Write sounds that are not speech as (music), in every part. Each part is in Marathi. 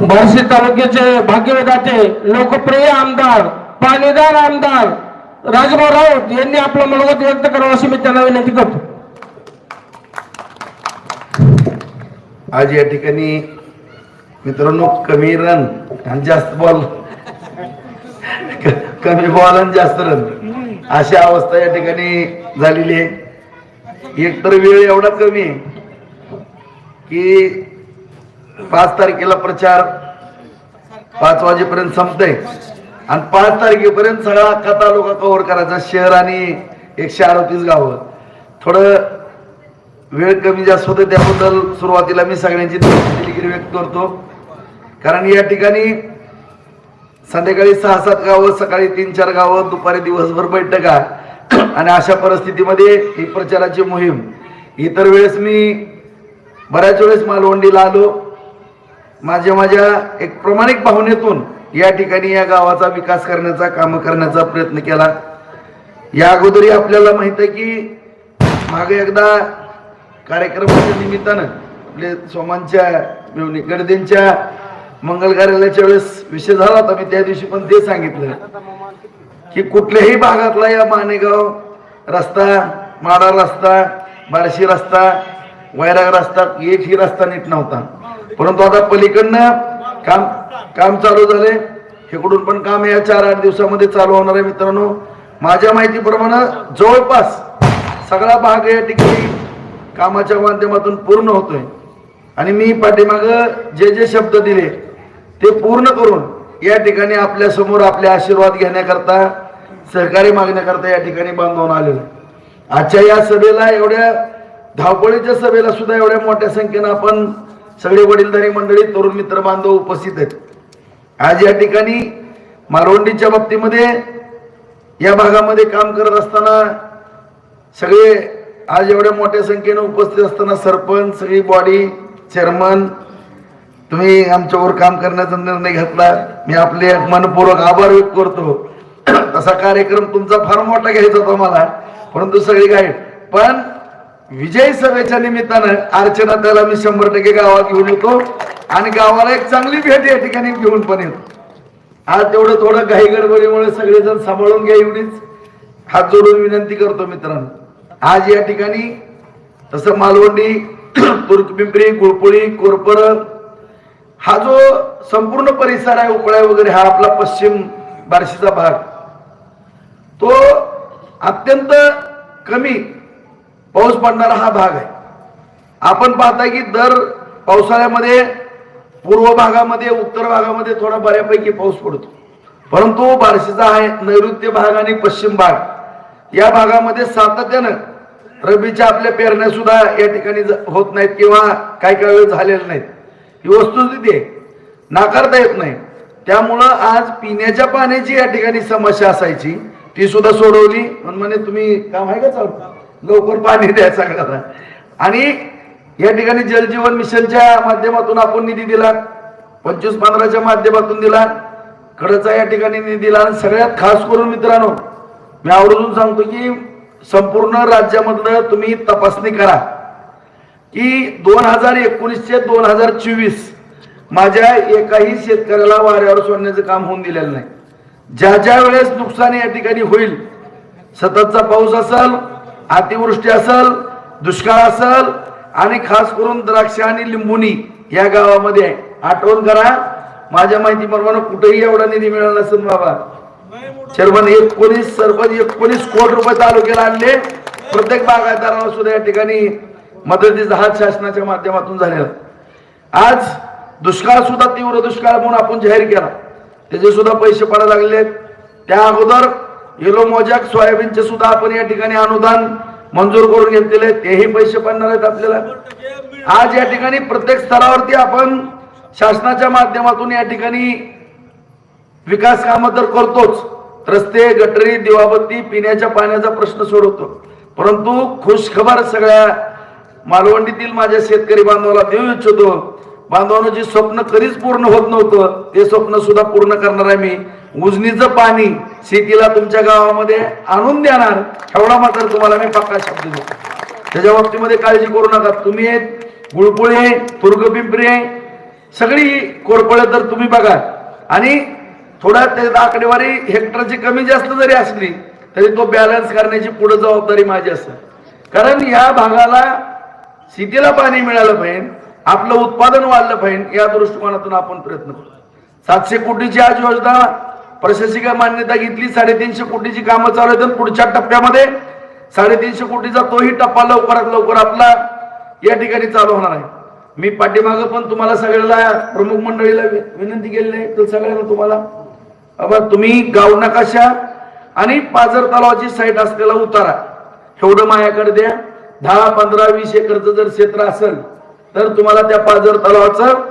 बार्शी तालुक्याचे भाग्यविधाते लोकप्रिय आमदार पाणीदार आमदार राजभाऊ राऊत यांनी आपलं मनोगत व्यक्त करावं अशी मी त्यांना विनंती करतो. आज या ठिकाणी मित्रांनो कमी रन आणि जास्त बॉल कमी बॉल आणि जास्त रन अशी अवस्था या ठिकाणी झालेली आहे. एकतर वेळ एवढा कमी आहे की पाच तारखेला प्रचार. पाच वाजेपर्यंत संपतंय. आणि पाच तारखेपर्यंत सगळा अख्खा तालुका कव्हर करायचा शहर आणि एकशे अडतीस गावं. थोडं वेळ कमी जास्त होते त्याबद्दल सुरुवातीला मी सगळ्यांची दिलगिरी व्यक्त करतो. कारण या ठिकाणी संध्याकाळी सहा सात गावं सकाळी तीन चार गावं दुपारी दिवसभर बैठका आणि अशा परिस्थितीमध्ये ही प्रचाराची मोहीम. इतर वेळेस मी बऱ्याच वेळेस मालवंडीला आलो. माझ्या माझ्या एक प्रामाणिक भावनेतून या ठिकाणी या गावाचा विकास करण्याचा काम करण्याचा प्रयत्न केला. या अगोदरही आपल्याला माहीत आहे की मागे एकदा कार्यक्रमाच्या निमित्तानं आपले सोमांच्या गर्दींच्या मंगल कार्यालयाच्या वेळेस विषय झाला होता मी त्या दिवशी पण ते सांगितलं. की कुठल्याही भागातला या मानेगाव रस्ता माडा रस्ता बार्शी रस्ता वैराग रस्ता एकही रस्ता नीट नव्हता. परंतु आता पलीकडनं काम काम चालू झाले. इकडून पण काम या चार आठ दिवसामध्ये चालू होणार आहे मित्रांनो. माझ्या माहितीप्रमाणे जवळपास सगळा भाग या ठिकाणी कामाच्या माध्यमातून पूर्ण होतोय. आणि मी पाठीमाग जे जे शब्द दिले ते पूर्ण करून या ठिकाणी आपल्यासमोर आपले आशीर्वाद घेण्याकरता सहकार्य मागण्याकरता या ठिकाणी बांधवून आलेलो आजच्या या सभेला एवढ्या धावपळीच्या सभेला सुद्धा एवढ्या मोठ्या संख्येनं आपण सगळे वडीलधारी मंडळी तरुण मित्र बांधव उपस्थित आहेत. आज या ठिकाणी मारवंडीच्या बाबतीमध्ये या भागामध्ये काम करत असताना सगळे आज एवढ्या मोठ्या संख्येनं उपस्थित असताना सरपंच सगळी बॉडी चेअरमन तुम्ही आमच्यावर काम करण्याचा निर्णय घेतला. मी आपले मनपूर्वक आभार व्यक्त करतो. तसा कार्यक्रम तुमचा फार मोठा घ्यायचा होता मला परंतु सगळी गाईड. पण विजय सभेच्या निमित्तानं अर्चना त्याला मी शंभर टक्के गावात घेऊन येतो. आणि गावाला एक चांगली भेट या ठिकाणी घेऊन पण येतो. आज तेवढं थोडं घाई गडबडीमुळे सगळेजण सांभाळून घ्या एवढीच. हात जोडून विनंती करतो मित्रांनो. आज या ठिकाणी तसं मालवंडी (clears throat) तुर्कपिंपरी गुळपुळी कोरपर हा जो संपूर्ण परिसर आहे उकळ्या वगैरे हा आपला पश्चिम बार्शीचा भाग. तो अत्यंत कमी पाऊस पडणारा हा भाग आहे. आपण पाहता की दर पावसाळ्यामध्ये पूर्व भागामध्ये उत्तर भागामध्ये थोडा बऱ्यापैकी पाऊस पडतो. परंतु बार्शीचा आहे नैऋत्य भाग आणि पश्चिम भाग. या भागामध्ये सातत्यानं रबीच्या आपल्या पेरण्या सुद्धा या ठिकाणी ज- होत नाहीत किंवा काही काही वेळ झालेल्या नाहीत. ही वस्तुस्थिती आहे. नाकारता येत नाही. त्यामुळं आज पिण्याच्या पाण्याची या ठिकाणी समस्या असायची. ती सुद्धा सोडवली. म्हणून म्हणे तुम्ही काम आहे का चालू? लवकर पाणी द्या सगळ्याला आणि या ठिकाणी जलजीवन मिशनच्या माध्यमातून आपण निधी दिला पंचवीस पंधराच्या माध्यमातून दिला खडचा या ठिकाणी निधी दिला आणि सगळ्यात खास करून मित्रांनो मी आवर्जून सांगतो की संपूर्ण राज्यामधलं तुम्ही तपासणी करा की दोन हजार एकोणीसचे दोन हजार चोवीस माझ्या एकाही शेतकऱ्याला वाऱ्यावर सोडण्याचं काम होऊन दिलेलं नाही. ज्या ज्या वेळेस नुकसान या ठिकाणी होईल सततचा पाऊस असेल अतिवृष्टी असेल दुष्काळ असेल आणि खास करून द्राक्ष आणि लिंबुनी या गावामध्ये आहे. आठवण करा. माझ्या माहितीप्रमाणे कुठेही एवढा निधी मिळाला नसेल बाबा. चेअरमन एकोणीस सरपंच एकोणीस कोटी रुपये तालुक्याला आणले. प्रत्येक बागायतदाराला सुद्धा या ठिकाणी मदतीचा हात शासनाच्या माध्यमातून झालेला. आज दुष्काळ सुद्धा तीव्र दुष्काळ म्हणून आपण जाहीर केला. त्याचे सुद्धा पैसे पडायला लागले त्या अगोदर येलो मोजाक सोयाबीनचे सुद्धा आपण या ठिकाणी अनुदान मंजूर करून घेतलेले तेही पैसे पडणार आहेत आपल्याला. आज या ठिकाणी प्रत्येक स्तरावरती आपण शासनाच्या माध्यमातून या ठिकाणी विकास कामं तर करतोच. रस्ते गटरी दिवाबत्ती पिण्याच्या पाण्याचा प्रश्न सोडवतो. परंतु खुश खबर सगळ्या मालवंडीतील माझ्या शेतकरी बांधवाला देऊ इच्छितो. बांधवांनो जी स्वप्न कधीच पूर्ण होत नव्हतं ते स्वप्न सुद्धा पूर्ण करणार आहे मी. उजनीचं पाणी शेतीला तुमच्या गावामध्ये आणून देणार एवढा मात्र तुम्हाला मी पक्का शब्द देतो. त्याच्या बाबतीमध्ये काळजी करू नका. तुम्ही आहेत गुळपुळे तुर्गपिंपरी आहे सगळी कोरपळे तर तुम्ही बघा. आणि थोडा ते आकडेवारी हेक्टरची कमी जास्त जरी असली तरी तो बॅलन्स करण्याची पुढे जबाबदारी माझी असते कारण या भागाला शेतीला पाणी मिळालं पाहिजे आपलं उत्पादन वाढलं पाहिजे या दृष्टिकोनातून आपण प्रयत्न करू सातशे कोटीची आज योजना प्रशासकीय मान्यता घेतली साडेतीनशे कोटीची कामं चालू आहेत. पुढच्या टप्प्यामध्ये साडेतीनशे कोटीचा तोही टप्पा लवकरात लवकर आपला या ठिकाणी चालू होणार आहे. मी पाठीमागं पण तुम्हाला सगळ्याला प्रमुख मंडळीला वि- विनंती केलेली आहे. तर सगळ्यांना तुम्हाला बाबा तुम्ही गाव नकाशा आणि पाझर तलावाची साईट असलेला उतारा एवढं माझ्याकडे द्या. दहा पंधरा वीस एकरचं जर क्षेत्र असेल तर तुम्हाला त्या पाझर तलावाचं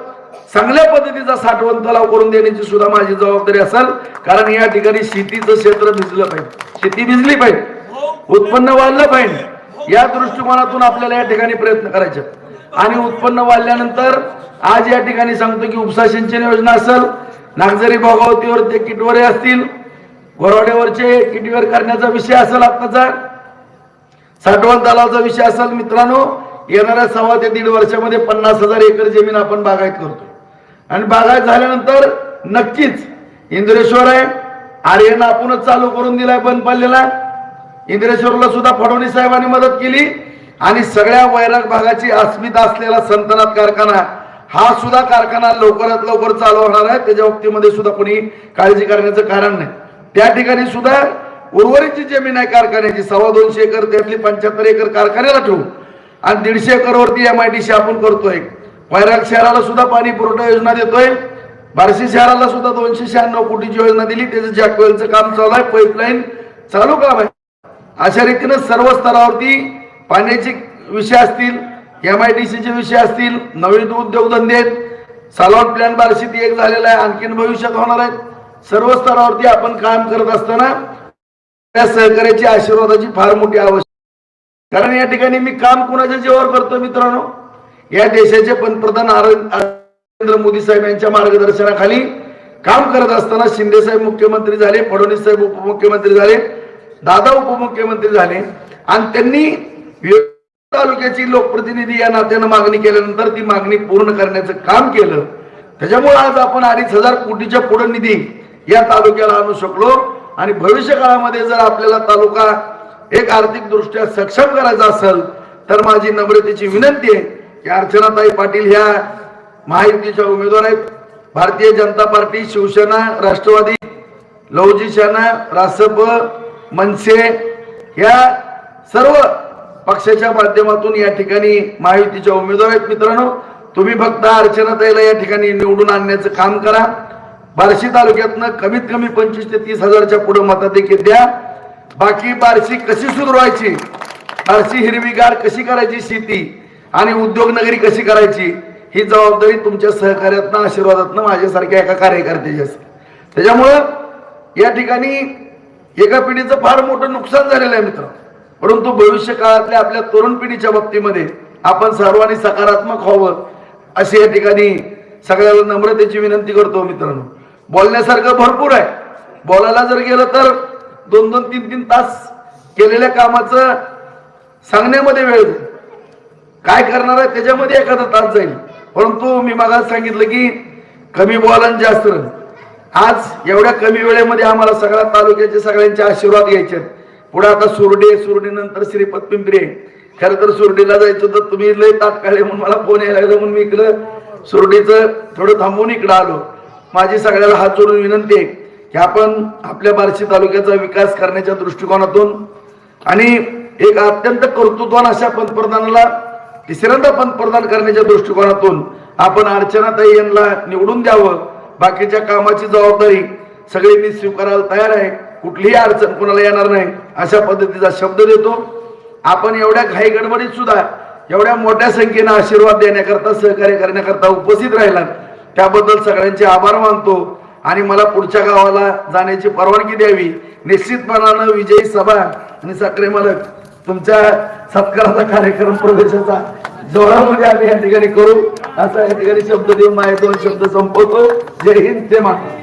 चांगल्या पद्धतीचा साठवण तलाव करून देण्याची सुद्धा माझी जबाबदारी असेल. कारण या ठिकाणी शेतीचं क्षेत्र भिजलं पाहिजे. शेती भिजली पाहिजे. उत्पन्न वाढलं पाहिजे. या दृष्टिकोनातून आपल्याला या ठिकाणी प्रयत्न करायचे. आणि उत्पन्न वाढल्यानंतर आज या ठिकाणी सांगतो की उपसा सिंचन योजना असेल नागझरी भोगावतीवर ते किटवरे असतील गोरवाड्यावरचे किटवर करण्याचा विषय असेल आत्ताचा. साठवण तलावाचा विषय असेल मित्रांनो येणाऱ्या सव्वा ते दीड वर्षामध्ये पन्नास हजार एकर जमीन आपण बागायत करतो आणि बागायत झाल्यानंतर नक्कीच इंद्रेश्वर आहे. आर्यन आपणच चालू करून दिलाय बंद पडलेला इंद्रेश्वरला सुद्धा फडणवीस साहेबांनी मदत केली. आणि सगळ्या वैराग भागाची अस्मिता असलेला संतनाथ कारखाना हा सुद्धा कारखाना लवकरात लवकर चालू होणार आहे. त्याच्या बाबतीमध्ये सुद्धा कोणी काळजी करण्याचं कारण नाही. त्या ठिकाणी सुद्धा उर्वरितची जमीन आहे कारखान्याची सव्वा दोनशे एकर त्यातली पंच्याहत्तर एकर कारखान्याला ठेवू आणि दीडशे एकरवरती एम आय डी सी आपण करतोय. वैराग शहराला सुद्धा पाणी पुरवठा योजना देतोय. बार्शी शहराला सुद्धा दोनशे शहाण्णव कोटीची योजना दिली. त्याचं जॅकवेलचं काम चालू आहे पाईपलाईन चालू काम आहे. अशा रीतीनं सर्व स्तरावरती पाण्याचे विषय असतील एम आय डी सीचे विषय असतील नवीन उद्योगधंदे आहेत. सालॉन प्लॅन बार्शीत एक झालेला आहे आणखीन भविष्यात होणार आहेत. सर्व स्तरावरती आपण काम करत असताना त्या सहकार्याची आशीर्वादाची फार मोठी आवश्यक कारण या ठिकाणी मी काम कुणाच्या जीवावर करतो मित्रांनो? या देशाचे पंतप्रधान आर- नरेंद्र मोदी साहेब यांच्या मार्गदर्शनाखाली काम करत असताना शिंदे साहेब मुख्यमंत्री झाले फडणवीस साहेब उपमुख्यमंत्री झाले दादा उपमुख्यमंत्री झाले. आणि त्यांनी तालुक्याची लोकप्रतिनिधी या नात्यानं मागणी केल्यानंतर ती मागणी पूर्ण करण्याचं काम केलं. त्याच्यामुळे आज आपण अडीच हजार कोटीच्या पुढे निधी या तालुक्याला आणू शकलो. आणि भविष्य काळामध्ये जर आपल्याला तालुका एक आर्थिक दृष्ट्या सक्षम करायचा असेल तर माझी नम्रतेची विनंती आहे की अर्चनाताई पाटील ह्या महायुतीच्या उमेदवार आहेत. भारतीय जनता पार्टी शिवसेना राष्ट्रवादी लवजी सेना रासप मनसे या सर्व पक्षाच्या माध्यमातून या ठिकाणी महायुतीच्या उमेदवार आहेत. मित्रांनो तुम्ही फक्त अर्चनाताईला या ठिकाणी निवडून आणण्याचं काम करा. बार्शी तालुक्यातनं कमीत कमी पंचवीस ते तीस हजारच्या पुढे मताधिक्य द्या. बाकी बारशी कशी सुधारायची बारशी हिरवीगार कशी करायची शेती? आणि उद्योगनगरी कशी करायची? ही जबाबदारी तुमच्या सहकार्यातनं आशीर्वादातनं माझ्यासारख्या एका कार्यकर्त्याची असते. त्याच्यामुळं या ठिकाणी एका पिढीचं फार मोठं नुकसान झालेलं आहे मित्र परंतु भविष्य काळातल्या आपल्या तरुण पिढीच्या बाबतीमध्ये आपण सर्वांनी सकारात्मक व्हावं अशी या ठिकाणी सगळ्याला नम्रतेची विनंती करतो मित्रांनो. बोलण्यासारखं भरपूर आहे. बोलायला जर गेलं तर दोन दोन तीन तीन तास केलेल्या कामाचं सांगण्यामध्ये वेळ जाईल काय करणार आहे त्याच्यामध्ये एखादा तास जाईल. परंतु मी मागास सांगितलं की कमी बोला आणि जास्त रन आज एवढ्या कमी वेळेमध्ये आम्हाला सगळ्या तालुक्याचे सगळ्यांचे आशीर्वाद घ्यायचे पुढे आता सुरडे सुरडी नंतर श्रीपत पिंपरी खरं तर सुरडीला जायचं तर तुम्ही लय तात्काळ म्हणून मला फोन यायला लागला म्हणून मी इकडं सुरडीचं थोडं थांबून इकडं आलो. माझी सगळ्याला हात जोडून विनंती आहे. की आपण आपल्या बार्शी तालुक्याचा विकास करण्याच्या दृष्टिकोनातून आणि एक अत्यंत कर्तृत्वान अशा पंतप्रधानाला तिसऱ्यांदा पंतप्रधान करण्याच्या दृष्टिकोनातून आपण अर्चनाताई यांना निवडून द्यावं. बाकीच्या कामाची जबाबदारी सगळी मी स्वीकारायला तयार आहे. कुठलीही अडचण कुणाला येणार नाही अशा पद्धतीचा शब्द देतो. आपण एवढ्या घाई गडबडीत सुद्धा एवढ्या मोठ्या संख्येनं आशीर्वाद देण्याकरता सहकार्य करण्याकरता उपस्थित राहिला त्याबद्दल सगळ्यांचे आभार मानतो. आणि मला पुढच्या गावाला जाण्याची परवानगी द्यावी. निश्चितपणानं विजयी सभा आणि साखरे मालक तुमच्या सत्काराचा कार्यक्रम प्रवेशाचा जोरामध्ये आम्ही या ठिकाणी करू. असा या ठिकाणी शब्द देऊन माझे दोन शब्द संपवतो. जय हिंद ते माता